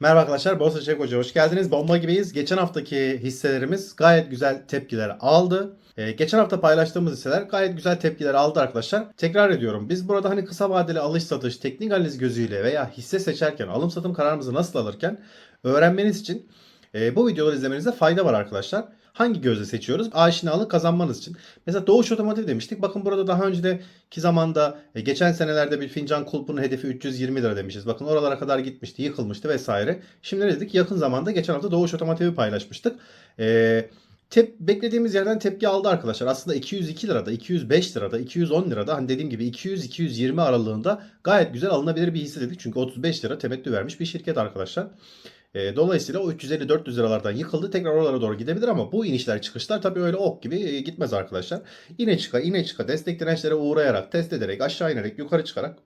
Merhaba arkadaşlar, Borsa Çek Hoca hoş geldiniz. Bomba gibiyiz. Geçen haftaki hisselerimiz gayet güzel tepkiler aldı. Ee, geçen hafta paylaştığımız hisseler gayet güzel tepkiler aldı arkadaşlar. Tekrar ediyorum. Biz burada hani kısa vadeli alış satış, teknik analiz gözüyle veya hisse seçerken, alım satım kararımızı nasıl alırken öğrenmeniz için e, bu videoları izlemenizde fayda var arkadaşlar. Hangi gözle seçiyoruz? Aşinalık kazanmanız için. Mesela Doğuş Otomotiv demiştik. Bakın burada daha önceki zamanda e, geçen senelerde bir fincan kulpunun hedefi 320 lira demişiz. Bakın oralara kadar gitmişti, yıkılmıştı vesaire. Şimdi ne dedik? Yakın zamanda geçen hafta Doğuş Otomotiv'i paylaşmıştık. Eee Tep, beklediğimiz yerden tepki aldı arkadaşlar. Aslında 202 lirada, 205 lirada, 210 lirada hani dediğim gibi 200-220 aralığında gayet güzel alınabilir bir hisse dedik. Çünkü 35 lira temettü vermiş bir şirket arkadaşlar. E, dolayısıyla o 350-400 liralardan yıkıldı. Tekrar oralara doğru gidebilir ama bu inişler çıkışlar tabii öyle ok gibi e, gitmez arkadaşlar. İne çıka ine çıka destek dirençlere uğrayarak test ederek aşağı inerek yukarı çıkarak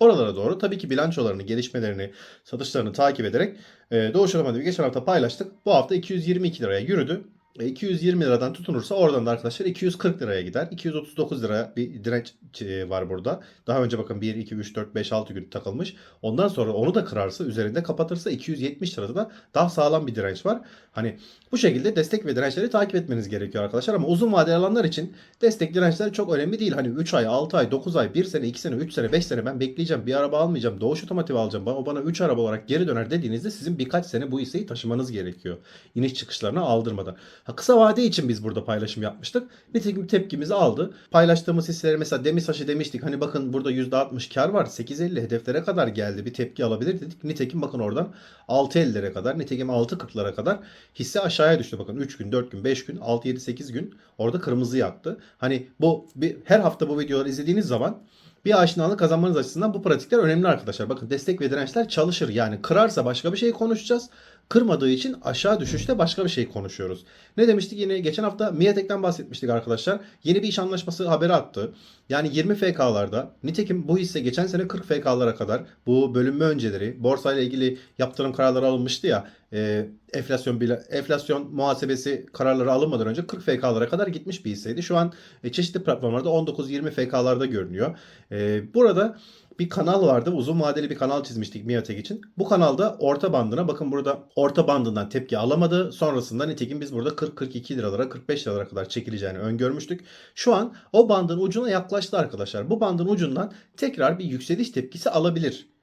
Oralara doğru tabii ki bilançolarını, gelişmelerini, satışlarını takip ederek e, Doğuş Otomotiv'i geçen hafta paylaştık. Bu hafta 222 liraya yürüdü. E, 220 liradan tutunursa oradan da arkadaşlar 240 liraya gider. 239 lira bir direnç e, var burada. Daha önce bakın 1, 2, 3, 4, 5, 6 gün takılmış. Ondan sonra onu da kırarsa üzerinde kapatırsa 270 lirada da daha sağlam bir direnç var. Hani bu şekilde destek ve dirençleri takip etmeniz gerekiyor arkadaşlar. Ama uzun vadeli alanlar için destek dirençler çok önemli değil. Hani 3 ay, 6 ay, 9 ay, 1 sene, 2 sene, 3 sene, 5 sene ben bekleyeceğim. Bir araba almayacağım. Doğuş otomotiv alacağım. O bana 3 araba olarak geri döner dediğinizde sizin birkaç sene bu hisseyi taşımanız gerekiyor. İniş çıkışlarına aldırmadan. Ha, kısa vade için biz burada paylaşım yapmıştık. Nitekim tepkimizi aldı. Paylaştığımız hisseleri mesela Demirsaç'ı demiştik. Hani bakın burada %60 kar var. 8.50 hedeflere kadar geldi. Bir tepki alabilir dedik. Nitekim bakın oradan 6.50'lere kadar. Nitekim 6.40'lara kadar hisse aşağıya düştü. Bakın 3 gün, 4 gün, 5 gün, 6, 7, 8 gün orada kırmızı yaktı. Hani bu bir, her hafta bu videoları izlediğiniz zaman bir aşinalık kazanmanız açısından bu pratikler önemli arkadaşlar. Bakın destek ve dirençler çalışır. Yani kırarsa başka bir şey konuşacağız. Kırmadığı için aşağı düşüşte başka bir şey konuşuyoruz. Ne demiştik yine geçen hafta Miatek'ten bahsetmiştik arkadaşlar. Yeni bir iş anlaşması haberi attı. Yani 20 FK'larda nitekim bu hisse geçen sene 40 FK'lara kadar bu bölünme önceleri borsayla ilgili yaptırım kararları alınmıştı ya e, enflasyon enflasyon muhasebesi kararları alınmadan önce 40 FK'lara kadar gitmiş bir hisseydi. Şu an e, çeşitli platformlarda 19-20 FK'larda görünüyor. E, burada bir kanal vardı. Uzun vadeli bir kanal çizmiştik Miatek için. Bu kanalda orta bandına bakın burada orta bandından tepki alamadı. Sonrasında nitekim biz burada 40-42 liralara 45 liralara kadar çekileceğini öngörmüştük. Şu an o bandın ucuna yaklaştı arkadaşlar. Bu bandın ucundan tekrar bir yükseliş tepkisi alabilir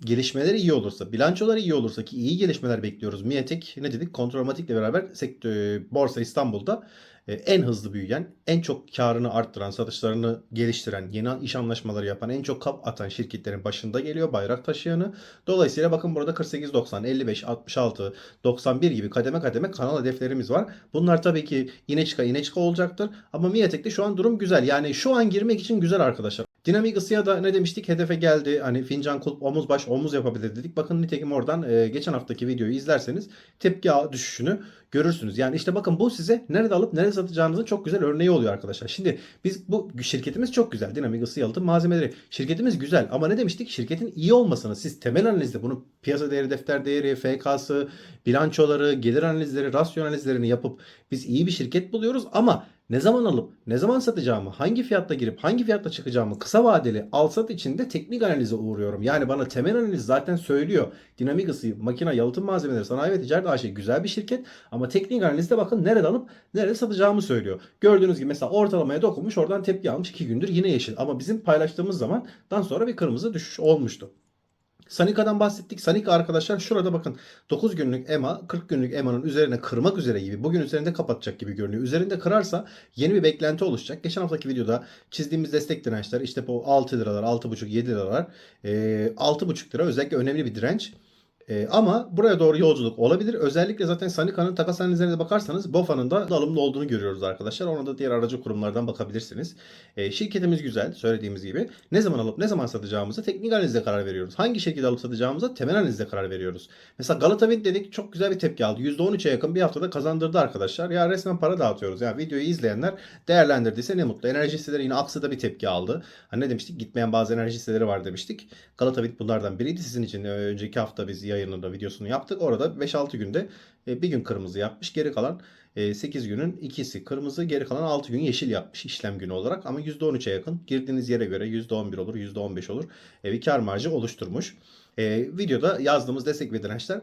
gelişmeleri iyi olursa, bilançoları iyi olursa ki iyi gelişmeler bekliyoruz. Miatek ne dedik? Kontrolmatikle beraber sektör, Borsa İstanbul'da e, en hızlı büyüyen, en çok karını arttıran, satışlarını geliştiren, yeni iş anlaşmaları yapan, en çok kap atan şirketlerin başında geliyor bayrak taşıyanı. Dolayısıyla bakın burada 48-90, 55, 66, 91 gibi kademe kademe kanal hedeflerimiz var. Bunlar tabii ki ine çıka ine çıka olacaktır. Ama Miatek'te şu an durum güzel. Yani şu an girmek için güzel arkadaşlar. Dinamik ısıya da ne demiştik? Hedefe geldi. Hani fincan kulp omuz baş omuz yapabilir dedik. Bakın nitekim oradan e, geçen haftaki videoyu izlerseniz tepki düşüşünü görürsünüz. Yani işte bakın bu size nerede alıp nerede satacağınızın çok güzel örneği oluyor arkadaşlar. Şimdi biz bu şirketimiz çok güzel. Dinamik ısı yalıtım malzemeleri. Şirketimiz güzel ama ne demiştik? Şirketin iyi olmasını siz temel analizde bunu piyasa değeri, defter değeri, FK'sı, bilançoları, gelir analizleri, rasyo analizlerini yapıp biz iyi bir şirket buluyoruz ama ne zaman alıp ne zaman satacağımı, hangi fiyatta girip hangi fiyatta çıkacağımı kısa vadeli al sat içinde teknik analize uğruyorum. Yani bana temel analiz zaten söylüyor. Dinamik ısı, makine, yalıtım malzemeleri, sanayi ve ticaret AŞ güzel bir şirket ama teknik analizde bakın nerede alıp nerede satacağımı söylüyor. Gördüğünüz gibi mesela ortalamaya dokunmuş oradan tepki almış 2 gündür yine yeşil ama bizim paylaştığımız zamandan sonra bir kırmızı düşüş olmuştu. Sanika'dan bahsettik. Sanika arkadaşlar şurada bakın 9 günlük EMA 40 günlük EMA'nın üzerine kırmak üzere gibi bugün üzerinde kapatacak gibi görünüyor. Üzerinde kırarsa yeni bir beklenti oluşacak. Geçen haftaki videoda çizdiğimiz destek dirençler işte bu 6 liralar 6,5 7 liralar e, 6,5 lira özellikle önemli bir direnç. E, ama buraya doğru yolculuk olabilir. Özellikle zaten Sanika'nın takas analizlerine bakarsanız BOFA'nın da alımlı olduğunu görüyoruz arkadaşlar. Ona da diğer aracı kurumlardan bakabilirsiniz. E, şirketimiz güzel söylediğimiz gibi. Ne zaman alıp ne zaman satacağımıza teknik analizle karar veriyoruz. Hangi şekilde alıp satacağımıza temel analizle karar veriyoruz. Mesela Galata Wind dedik çok güzel bir tepki aldı. %13'e yakın bir haftada kazandırdı arkadaşlar. Ya resmen para dağıtıyoruz. Yani videoyu izleyenler değerlendirdiyse ne mutlu. Enerji hisseleri yine Aksa'da bir tepki aldı. Hani ne demiştik? Gitmeyen bazı enerji hisseleri var demiştik. Galata Wind bunlardan biriydi. Sizin için e, önceki hafta biz yayınında videosunu yaptık. Orada 5-6 günde e, bir gün kırmızı yapmış. Geri kalan 8 günün ikisi kırmızı, geri kalan 6 gün yeşil yapmış işlem günü olarak. Ama %13'e yakın girdiğiniz yere göre %11 olur, %15 olur. E, bir kar marjı oluşturmuş. e, videoda yazdığımız destek ve dirençler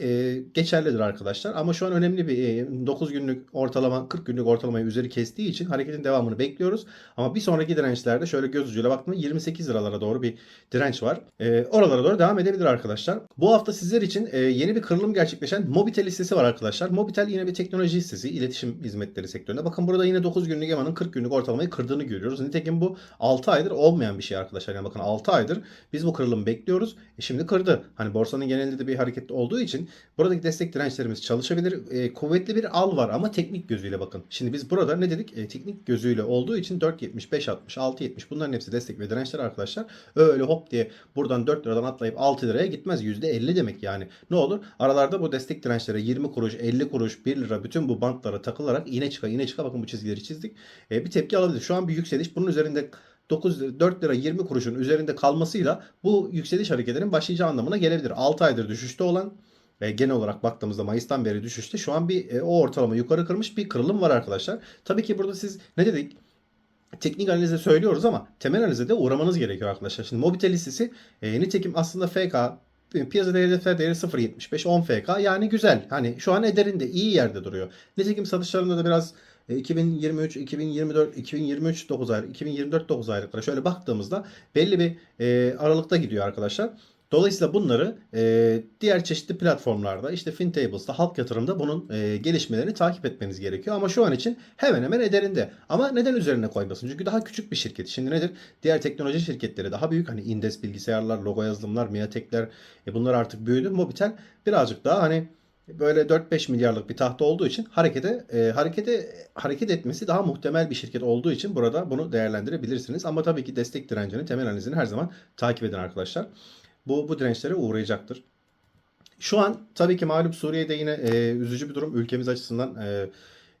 e, geçerlidir arkadaşlar. Ama şu an önemli bir e, 9 günlük ortalama 40 günlük ortalamayı üzeri kestiği için hareketin devamını bekliyoruz. Ama bir sonraki dirençlerde şöyle göz ucuyla baktığımda 28 liralara doğru bir direnç var. E, oralara doğru devam edebilir arkadaşlar. Bu hafta sizler için e, yeni bir kırılım gerçekleşen Mobitel listesi var arkadaşlar. Mobitel yine bir teknoloji listesi, iletişim hizmetleri sektöründe. Bakın burada yine 9 günlük EMA'nın 40 günlük ortalamayı kırdığını görüyoruz. Nitekim bu 6 aydır olmayan bir şey arkadaşlar. Yani bakın 6 aydır biz bu kırılımı bekliyoruz. E şimdi kırdı. Hani borsanın genelinde de bir hareket olduğu için buradaki destek dirençlerimiz çalışabilir. E, kuvvetli bir al var ama teknik gözüyle bakın. Şimdi biz burada ne dedik? E, teknik gözüyle olduğu için 4.70, 5.60, 6.70 bunların hepsi destek ve dirençler arkadaşlar. Öyle hop diye buradan 4 liradan atlayıp 6 liraya gitmez. %50 demek yani. Ne olur? Aralarda bu destek dirençlere 20 kuruş, 50 kuruş, 1 lira bütün bu bantlara takılarak iğne çıka iğne çıka bakın bu çizgileri çizdik. E, bir tepki alabilir. Şu an bir yükseliş. Bunun üzerinde 9 lira, 4 lira 20 kuruşun üzerinde kalmasıyla bu yükseliş hareketlerinin başlayacağı anlamına gelebilir. 6 aydır düşüşte olan ve genel olarak baktığımızda Mayıs'tan beri düşüşte şu an bir e, o ortalama yukarı kırmış bir kırılım var arkadaşlar. Tabii ki burada siz ne dedik? Teknik analize söylüyoruz ama temel analize de uğramanız gerekiyor arkadaşlar. Şimdi Mobitel listesi e, nitekim aslında FK e, piyasa değeri defter değeri 0.75 10 FK yani güzel. Hani şu an ederinde iyi yerde duruyor. Nitekim satışlarında da biraz e, 2023, 2024, 2023 9 aylık, 2024 9 aylıklara şöyle baktığımızda belli bir e, aralıkta gidiyor arkadaşlar. Dolayısıyla bunları e, diğer çeşitli platformlarda işte FinTables'da halk yatırımda bunun e, gelişmelerini takip etmeniz gerekiyor. Ama şu an için hemen hemen ederinde. Ama neden üzerine koymasın? Çünkü daha küçük bir şirket. Şimdi nedir? Diğer teknoloji şirketleri daha büyük. Hani Indes bilgisayarlar, logo yazılımlar, Miatekler e, bunlar artık büyüdü. Mobitel birazcık daha hani böyle 4-5 milyarlık bir tahta olduğu için harekete e, harekete hareket etmesi daha muhtemel bir şirket olduğu için burada bunu değerlendirebilirsiniz. Ama tabii ki destek direncini, temel analizini her zaman takip edin arkadaşlar bu, bu dirençlere uğrayacaktır. Şu an tabii ki malum Suriye'de yine e, üzücü bir durum. Ülkemiz açısından e,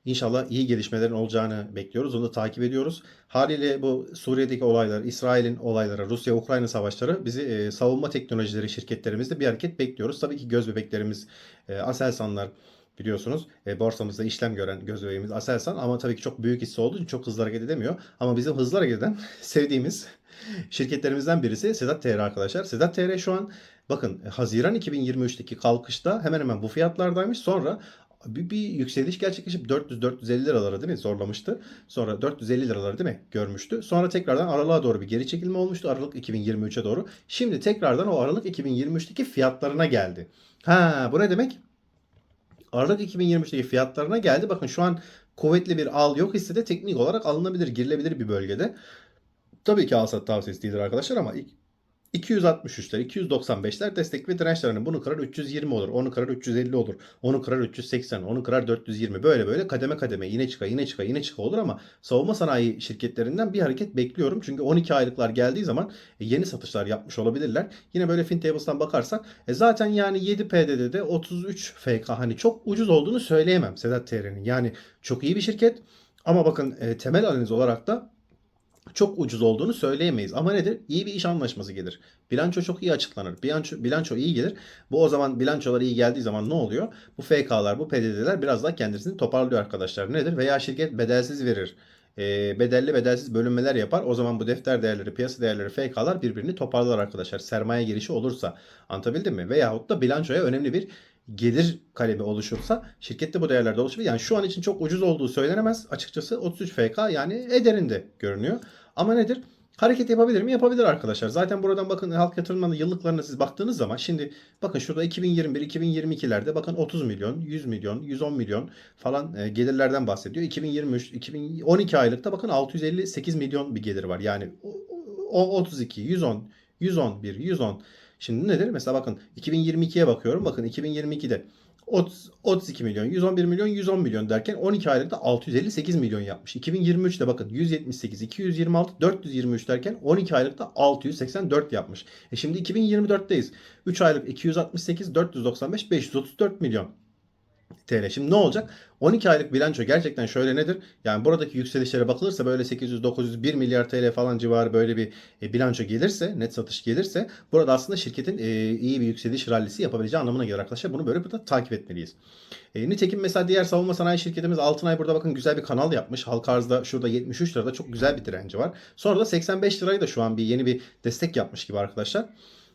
inşallah iyi gelişmelerin olacağını bekliyoruz. Onu da takip ediyoruz. Haliyle bu Suriye'deki olaylar, İsrail'in olayları, Rusya-Ukrayna savaşları bizi e, savunma teknolojileri şirketlerimizde bir hareket bekliyoruz. Tabii ki göz bebeklerimiz, e, Aselsanlar, biliyorsunuz. E, borsamızda işlem gören göz bebeğimiz Aselsan ama tabii ki çok büyük hisse olduğu için çok hızlı hareket edemiyor. Ama bizim hızlı hareket eden sevdiğimiz şirketlerimizden birisi Sedat TR arkadaşlar. Sedat TR şu an bakın Haziran 2023'teki kalkışta hemen hemen bu fiyatlardaymış. Sonra bir, bir yükseliş gerçekleşip 400-450 liralara değil mi zorlamıştı. Sonra 450 liraları değil mi görmüştü. Sonra tekrardan aralığa doğru bir geri çekilme olmuştu. Aralık 2023'e doğru. Şimdi tekrardan o Aralık 2023'teki fiyatlarına geldi. Ha bu ne demek? Aralık 2023'teki fiyatlarına geldi. Bakın şu an kuvvetli bir al yok hisse de teknik olarak alınabilir, girilebilir bir bölgede. Tabii ki alsat tavsiyesi değildir arkadaşlar ama 263'ler, 295'ler destek ve dirençler. Yani bunu kırar 320 olur, onu kırar 350 olur, onu kırar 380, onu kırar 420. Böyle böyle kademe kademe yine çıka yine çıka yine çıka olur ama savunma sanayi şirketlerinden bir hareket bekliyorum. Çünkü 12 aylıklar geldiği zaman e, yeni satışlar yapmış olabilirler. Yine böyle FinTables'tan bakarsak e zaten yani 7 PDD'de 33 FK hani çok ucuz olduğunu söyleyemem Sedat TR'nin. Yani çok iyi bir şirket ama bakın e, temel analiz olarak da çok ucuz olduğunu söyleyemeyiz. Ama nedir? İyi bir iş anlaşması gelir. Bilanço çok iyi açıklanır. Bilanço, bilanço iyi gelir. Bu o zaman bilançolar iyi geldiği zaman ne oluyor? Bu FK'lar, bu PDD'ler biraz daha kendisini toparlıyor arkadaşlar. Nedir? Veya şirket bedelsiz verir. E, bedelli bedelsiz bölünmeler yapar. O zaman bu defter değerleri, piyasa değerleri, FK'lar birbirini toparlar arkadaşlar. Sermaye girişi olursa. Anlatabildim mi? Veyahut da bilançoya önemli bir gelir kalemi oluşursa şirkette bu değerlerde oluşabilir. Yani şu an için çok ucuz olduğu söylenemez. Açıkçası 33 FK yani ederinde görünüyor. Ama nedir? Hareket yapabilir mi? Yapabilir arkadaşlar. Zaten buradan bakın halk yatırımlarının yıllıklarına siz baktığınız zaman şimdi bakın şurada 2021-2022'lerde bakın 30 milyon, 100 milyon, 110 milyon falan e, gelirlerden bahsediyor. 2023, 2012 aylıkta bakın 658 milyon bir gelir var. Yani o 32, 110, 111, 110 Şimdi nedir? Mesela bakın 2022'ye bakıyorum. Bakın 2022'de 30, 32 milyon, 111 milyon, 110 milyon derken 12 aylıkta 658 milyon yapmış. 2023'te bakın 178, 226, 423 derken 12 aylıkta 684 yapmış. E şimdi 2024'teyiz. 3 aylık 268, 495, 534 milyon. TL. Şimdi ne olacak? 12 aylık bilanço gerçekten şöyle nedir? Yani buradaki yükselişlere bakılırsa böyle 800, 900, 1 milyar TL falan civarı böyle bir e, bilanço gelirse, net satış gelirse burada aslında şirketin e, iyi bir yükseliş rallisi yapabileceği anlamına gelir arkadaşlar. Bunu böyle burada takip etmeliyiz. E, nitekim mesela diğer savunma sanayi şirketimiz Altınay burada bakın güzel bir kanal yapmış. Halka arzda şurada 73 lirada çok güzel bir direnci var. Sonra da 85 lirayı da şu an bir yeni bir destek yapmış gibi arkadaşlar.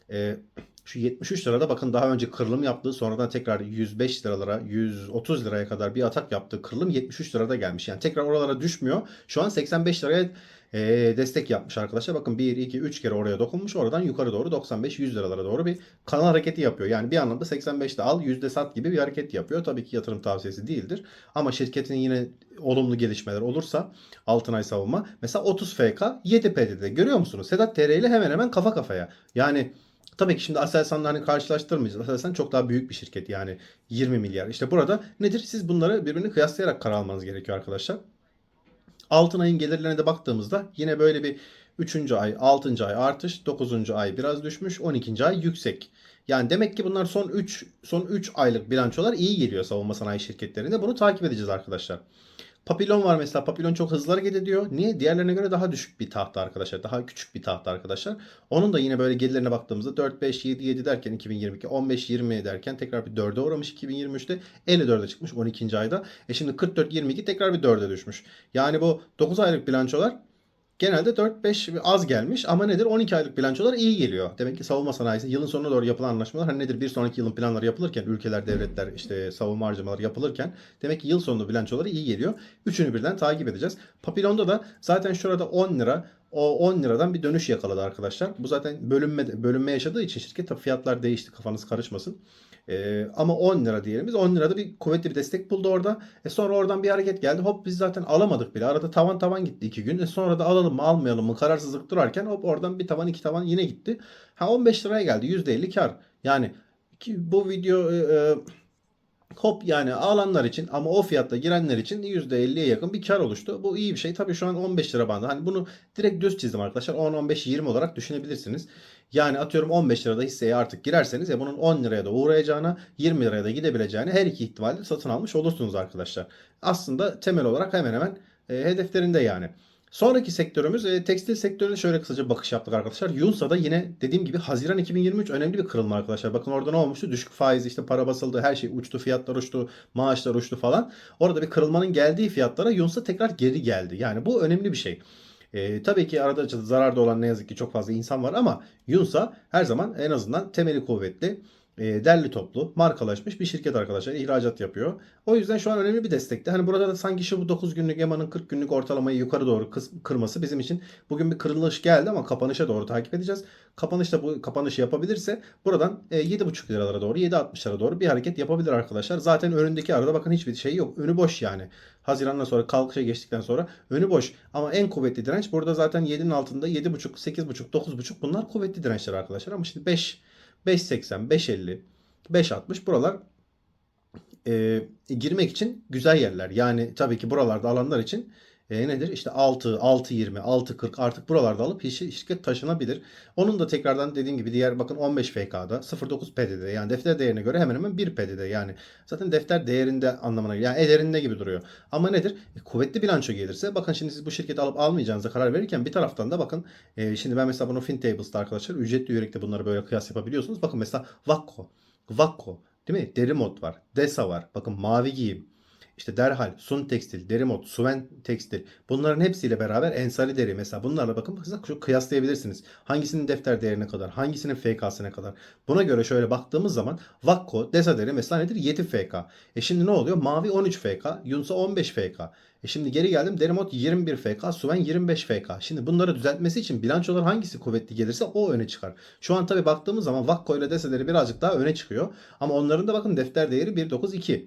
E, Şu 73 lirada bakın daha önce kırılım yaptığı sonradan tekrar 105 liralara 130 liraya kadar bir atak yaptığı kırılım 73 lirada gelmiş. Yani tekrar oralara düşmüyor. Şu an 85 liraya e, destek yapmış arkadaşlar. Bakın 1, 2, 3 kere oraya dokunmuş. Oradan yukarı doğru 95-100 liralara doğru bir kanal hareketi yapıyor. Yani bir anlamda 85'te al yüzde sat gibi bir hareket yapıyor. Tabii ki yatırım tavsiyesi değildir. Ama şirketin yine olumlu gelişmeler olursa Altınay savunma. Mesela 30 FK 7 PD'de görüyor musunuz? Sedat TR ile hemen hemen kafa kafaya. Yani Tabii ki şimdi Aselsan'la hani karşılaştırmayacağız. Aselsan çok daha büyük bir şirket yani 20 milyar. İşte burada nedir? Siz bunları birbirini kıyaslayarak karar almanız gerekiyor arkadaşlar. Altın ayın gelirlerine de baktığımızda yine böyle bir 3. ay, 6. ay artış, 9. ay biraz düşmüş, 12. ay yüksek. Yani demek ki bunlar son 3 son 3 aylık bilançolar iyi geliyor savunma sanayi şirketlerinde. Bunu takip edeceğiz arkadaşlar. Papilon var mesela. Papilon çok hızlı hareket ediyor. Niye? Diğerlerine göre daha düşük bir tahta arkadaşlar. Daha küçük bir tahta arkadaşlar. Onun da yine böyle gelirlerine baktığımızda 4, 5, 7, 7 derken 2022, 15, 20 derken tekrar bir 4'e uğramış 2023'te. 54'e çıkmış 12. ayda. E şimdi 44, 22 tekrar bir 4'e düşmüş. Yani bu 9 aylık bilançolar genelde 4-5 az gelmiş ama nedir 12 aylık bilançolar iyi geliyor. Demek ki savunma sanayisi yılın sonuna doğru yapılan anlaşmalar hani nedir bir sonraki yılın planları yapılırken ülkeler devletler işte savunma harcamaları yapılırken demek ki yıl sonunda bilançoları iyi geliyor. Üçünü birden takip edeceğiz. Papilon'da da zaten şurada 10 lira o 10 liradan bir dönüş yakaladı arkadaşlar. Bu zaten bölünme bölünme yaşadığı için şirket fiyatlar değişti kafanız karışmasın. Ee, ama 10 lira diyelim biz 10 lirada bir kuvvetli bir destek buldu orada. E sonra oradan bir hareket geldi. Hop biz zaten alamadık bile. Arada tavan tavan gitti 2 gün. E sonra da alalım mı almayalım mı kararsızlık durarken hop oradan bir tavan iki tavan yine gitti. Ha 15 liraya geldi. %50 kar. Yani ki bu video e, e, hop yani alanlar için ama o fiyatta girenler için %50'ye yakın bir kar oluştu. Bu iyi bir şey. Tabii şu an 15 lira bandı. Hani bunu direkt düz çizdim arkadaşlar. 10 15 20 olarak düşünebilirsiniz. Yani atıyorum 15 lirada hisseye artık girerseniz ya bunun 10 liraya da uğrayacağına 20 liraya da gidebileceğini her iki ihtimalle satın almış olursunuz arkadaşlar. Aslında temel olarak hemen hemen e, hedeflerinde yani. Sonraki sektörümüz e, tekstil sektörüne şöyle kısaca bakış yaptık arkadaşlar. Yunsa'da yine dediğim gibi Haziran 2023 önemli bir kırılma arkadaşlar. Bakın orada ne olmuştu? Düşük faiz işte para basıldı her şey uçtu fiyatlar uçtu maaşlar uçtu falan. Orada bir kırılmanın geldiği fiyatlara Yunsa tekrar geri geldi. Yani bu önemli bir şey. E, tabii ki arada zararda olan ne yazık ki çok fazla insan var ama Yunsa her zaman en azından temeli kuvvetli e, derli toplu, markalaşmış bir şirket arkadaşlar. ihracat yapıyor. O yüzden şu an önemli bir destekte. Hani burada da sanki şu bu 9 günlük EMA'nın 40 günlük ortalamayı yukarı doğru kırması bizim için bugün bir kırılış geldi ama kapanışa doğru takip edeceğiz. Kapanışta bu kapanışı yapabilirse buradan e, 7,5 liralara doğru 7,60'lara doğru bir hareket yapabilir arkadaşlar. Zaten önündeki arada bakın hiçbir şey yok. Önü boş yani. Haziran'dan sonra kalkışa geçtikten sonra önü boş. Ama en kuvvetli direnç burada zaten 7'nin altında 7,5, 8,5, 9,5 bunlar kuvvetli dirençler arkadaşlar. Ama şimdi 5 5.80, 5.50, 5.60 buralar e, girmek için güzel yerler. Yani tabii ki buralarda alanlar için e, nedir? İşte 6, 6.20, 6.40 artık buralarda alıp şirket taşınabilir. Onun da tekrardan dediğim gibi diğer bakın 15 FK'da 0.9 PD'de yani defter değerine göre hemen hemen 1 PD'de yani zaten defter değerinde anlamına geliyor. Yani ederinde gibi duruyor. Ama nedir? E, kuvvetli bilanço gelirse bakın şimdi siz bu şirketi alıp almayacağınıza karar verirken bir taraftan da bakın e, şimdi ben mesela bunu FinTables'ta arkadaşlar ücretli üyelikte bunları böyle kıyas yapabiliyorsunuz. Bakın mesela Vakko, Vakko değil mi? Derimot var, Desa var. Bakın mavi giyim. İşte derhal, Sun Tekstil, Derimot, Suven Tekstil bunların hepsiyle beraber Ensari Deri mesela bunlarla bakın şu kıyaslayabilirsiniz. Hangisinin defter değerine kadar, hangisinin FK'sine kadar. Buna göre şöyle baktığımız zaman Vakko, Desa Deri mesela nedir? 7 FK. E şimdi ne oluyor? Mavi 13 FK, Yunsa 15 FK. E şimdi geri geldim. Derimot 21 FK, Suven 25 FK. Şimdi bunları düzeltmesi için bilançolar hangisi kuvvetli gelirse o öne çıkar. Şu an tabi baktığımız zaman Vakko ile Desaleri birazcık daha öne çıkıyor. Ama onların da bakın defter değeri 1.92.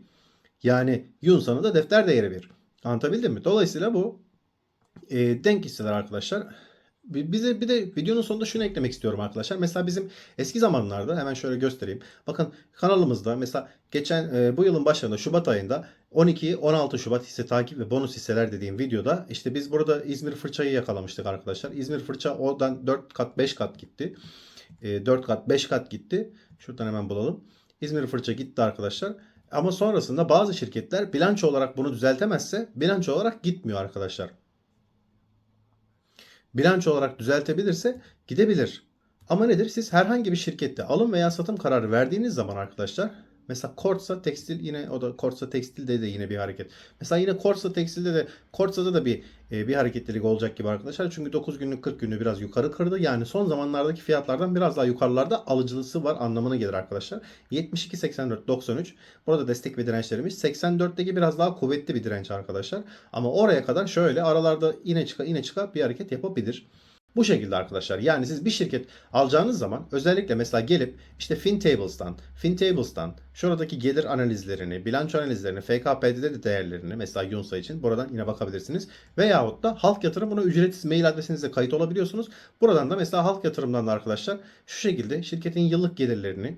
Yani Yunsa'nın da defter değeri 1. Anlatabildim mi? Dolayısıyla bu e, denk hisseler arkadaşlar. Bize bir de videonun sonunda şunu eklemek istiyorum arkadaşlar. Mesela bizim eski zamanlarda hemen şöyle göstereyim. Bakın kanalımızda mesela geçen e, bu yılın başlarında Şubat ayında 12-16 Şubat hisse takip ve bonus hisseler dediğim videoda işte biz burada İzmir fırçayı yakalamıştık arkadaşlar. İzmir fırça oradan 4 kat 5 kat gitti. E, 4 kat 5 kat gitti. Şuradan hemen bulalım. İzmir fırça gitti arkadaşlar. Ama sonrasında bazı şirketler bilanço olarak bunu düzeltemezse bilanço olarak gitmiyor arkadaşlar. Bilanço olarak düzeltebilirse gidebilir. Ama nedir? Siz herhangi bir şirkette alım veya satım kararı verdiğiniz zaman arkadaşlar Mesela Kortsa Tekstil yine o da Kortsa Tekstil'de de yine bir hareket. Mesela yine Kortsa Tekstil'de de Kortsa'da da bir e, bir hareketlilik olacak gibi arkadaşlar. Çünkü 9 günlük 40 günlük biraz yukarı kırdı. Yani son zamanlardaki fiyatlardan biraz daha yukarılarda alıcılısı var anlamına gelir arkadaşlar. 72 84 93. Burada destek ve dirençlerimiz 84'teki biraz daha kuvvetli bir direnç arkadaşlar. Ama oraya kadar şöyle aralarda ine çıka ine çıka bir hareket yapabilir. Bu şekilde arkadaşlar. Yani siz bir şirket alacağınız zaman özellikle mesela gelip işte FinTables'tan, FinTables'tan şuradaki gelir analizlerini, bilanço analizlerini, FKP'de de değerlerini mesela Yunsa için buradan yine bakabilirsiniz. Veyahut da halk yatırım buna ücretsiz mail adresinizle kayıt olabiliyorsunuz. Buradan da mesela halk yatırımdan da arkadaşlar şu şekilde şirketin yıllık gelirlerini,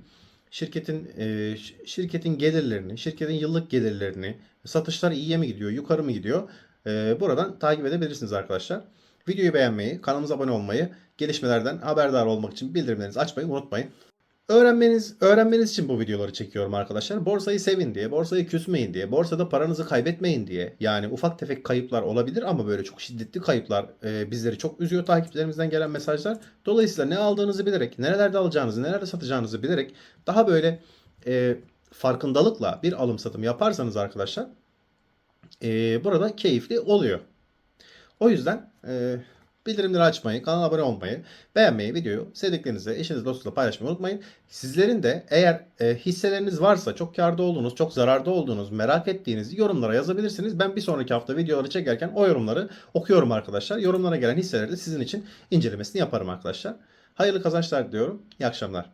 şirketin e, şirketin gelirlerini, şirketin yıllık gelirlerini, satışlar iyiye mi gidiyor, yukarı mı gidiyor? e, buradan takip edebilirsiniz arkadaşlar. Videoyu beğenmeyi, kanalımıza abone olmayı, gelişmelerden haberdar olmak için bildirimlerinizi açmayı unutmayın. Öğrenmeniz, öğrenmeniz için bu videoları çekiyorum arkadaşlar. Borsayı sevin diye, borsayı küsmeyin diye, borsada paranızı kaybetmeyin diye. Yani ufak tefek kayıplar olabilir ama böyle çok şiddetli kayıplar e, bizleri çok üzüyor takipçilerimizden gelen mesajlar. Dolayısıyla ne aldığınızı bilerek, nerelerde alacağınızı, nerede satacağınızı bilerek daha böyle e, farkındalıkla bir alım satım yaparsanız arkadaşlar e, burada keyifli oluyor. O yüzden e, bildirimleri açmayı, kanala abone olmayı, beğenmeyi, videoyu sevdiklerinizle, eşiniz, dostunuzla paylaşmayı unutmayın. Sizlerin de eğer e, hisseleriniz varsa, çok karda olduğunuz, çok zararda olduğunuz, merak ettiğiniz yorumlara yazabilirsiniz. Ben bir sonraki hafta videoları çekerken o yorumları okuyorum arkadaşlar. Yorumlara gelen hisseleri de sizin için incelemesini yaparım arkadaşlar. Hayırlı kazançlar diliyorum. İyi akşamlar.